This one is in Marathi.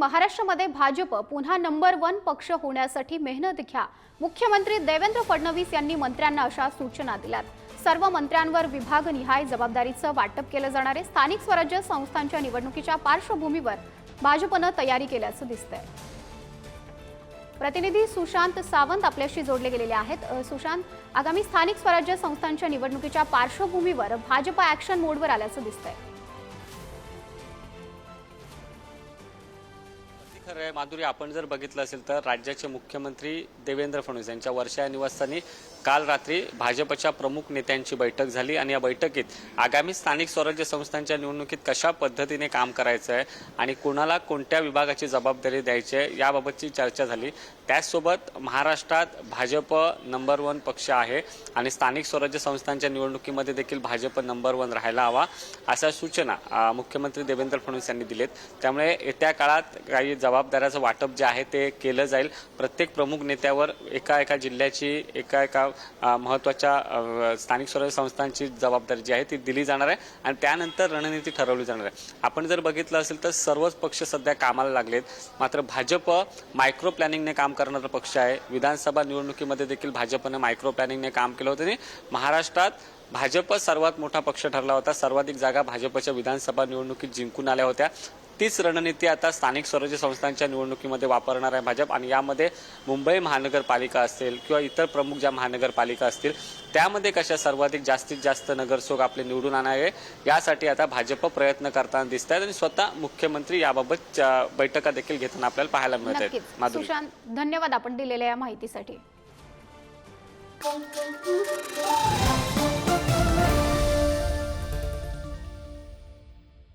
महाराष्ट्रामध्ये भाजप पुन्हा नंबर वन पक्ष होण्यासाठी मेहनत घ्या. मुख्यमंत्री देवेंद्र फडणवीस यांनी मंत्र्यांना अशा सूचना दिल्यात. सर्व मंत्र्यांवर विभागनिहाय जबाबदारीचं वाटप केलं जाणारे स्थानिक स्वराज्य संस्थांच्या निवडणुकीच्या पार्श्वभूमीवर भाजपनं तयारी केल्याचं दिसतंय. प्रतिनिधी सुशांत सावंत आपल्याशी जोडले गेलेले आहेत. सुशांत आगामी स्थानिक स्वराज्य संस्थांच्या निवडणुकीच्या पार्श्वभूमीवर भाजप ऍक्शन मोडवर आल्याचं दिसतंय. खरं आहे माधुरी आपण जर बघितलं असेल तर राज्याचे मुख्यमंत्री देवेंद्र फडणवीस यांच्या वर्षा या निवासस्थानी काल रात्री भाजपच्या प्रमुख नेत्यांची बैठक झाली आणि या बैठकीत आगामी स्थानिक स्वराज्य संस्थांच्या निवडणुकीत कशा पद्धतीने काम करायचं आहे आणि कोणाला कोणत्या विभागाची जबाबदारी द्यायची आहे याबाबतची चर्चा झाली. त्याचसोबत महाराष्ट्रात भाजप नंबर वन पक्ष आहे आणि स्थानिक स्वराज्य संस्थांच्या निवडणुकीमध्ये देखील भाजप नंबर वन राहायला हवा अशा सूचना मुख्यमंत्री देवेंद्र फडणवीस यांनी दिलेत. त्यामुळे येत्या काळात काही जबाबदाऱ्याचं वाटप जे आहे ते केलं जाईल. प्रत्येक प्रमुख नेत्यावर एका एका जिल्ह्याची एका एका महत्त्वाच्या स्थानिक स्वराज्य संस्थांची जबाबदारी जी आहे ती दिली जाणार आहे आणि त्यानंतर रणनीती ठरवली जाणार आहे. आपण जर बघितलं असेल तर सर्वच पक्ष सध्या कामाला लागलेत. मात्र भाजप मायक्रो प्लॅनिंगने काम करणारा पक्ष आहे. विधानसभा निवडणुकीमध्ये देखील भाजपने मायक्रो प्लॅनिंगने काम केलं होतं. आणि महाराष्ट्रात भाजप सर्वात मोठा पक्ष ठरला होता. सर्वाधिक जागा भाजपच्या विधानसभा निवडणुकीत जिंकून आल्या होत्या. तीच रणनीती आता स्थानिक स्वराज्य संस्थांच्या निवडणुकीमध्ये वापरणार आहे भाजप. आणि यामध्ये मुंबई महानगरपालिका असेल किंवा इतर प्रमुख ज्या महानगरपालिका असतील त्यामध्ये कशा सर्वाधिक जास्तीत जास्त नगरसेवक आपले निवडून आणावे यासाठी आता भाजप प्रयत्न करताना दिसत आहेत आणि स्वतः मुख्यमंत्री याबाबत बैठका देखील घेताना आपल्याला पाहायला मिळत आहेत. माधुरी. धन्यवाद आपण दिलेल्या या माहितीसाठी.